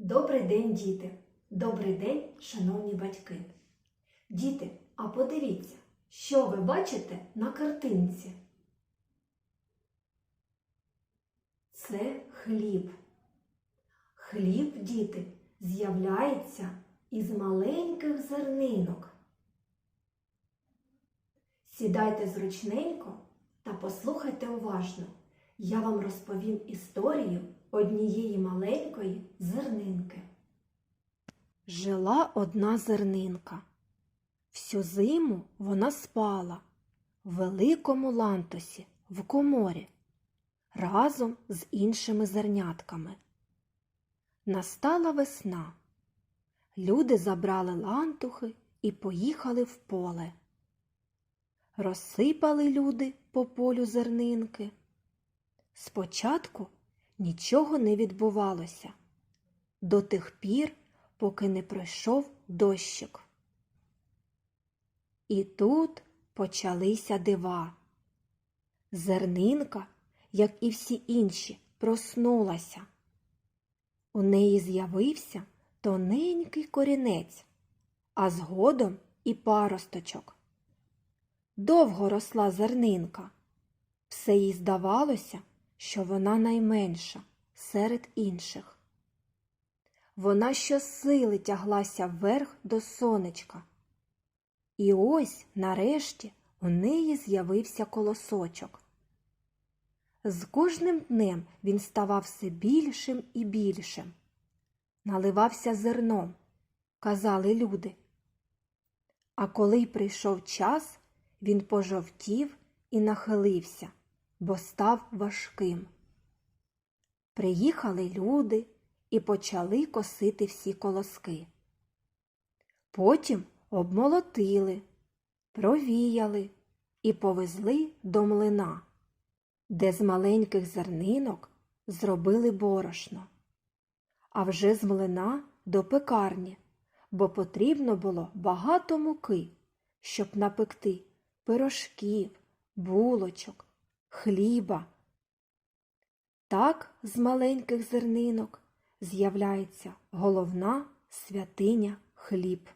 Добрий день, діти! Добрий день, шановні батьки! Діти, а подивіться, що ви бачите на картинці? Це хліб. Хліб, діти, з'являється із маленьких зернинок. Сідайте зручненько та послухайте уважно. Я вам розповім історію однієї маленької зернинки. Жила одна зернинка. Всю зиму вона спала в великому лантосі в коморі разом з іншими зернятками. Настала весна. Люди забрали лантухи і поїхали в поле. Розсипали люди по полю зернинки. Спочатку нічого не відбувалося до тих пір, поки не пройшов дощик. І тут почалися дива. Зернинка, як і всі інші, проснулася. У неї з'явився тоненький корінець, а згодом і паросточок. Довго росла зернинка. Все їй здавалося, що вона найменша серед інших. Вона щосили тяглася вверх до сонечка. І ось, нарешті, у неї з'явився колосочок. З кожним днем він ставав все більшим і більшим. Наливався зерном, казали люди. А коли прийшов час, він пожовтів і нахилився, бо став важким. Приїхали люди і почали косити всі колоски. Потім обмолотили, провіяли і повезли до млина, де з маленьких зернинок зробили борошно, а вже з млина до пекарні, бо потрібно було багато муки, щоб напекти пирожків, булочок, хліба. Так з маленьких зернинок з'являється головна святиня хліб.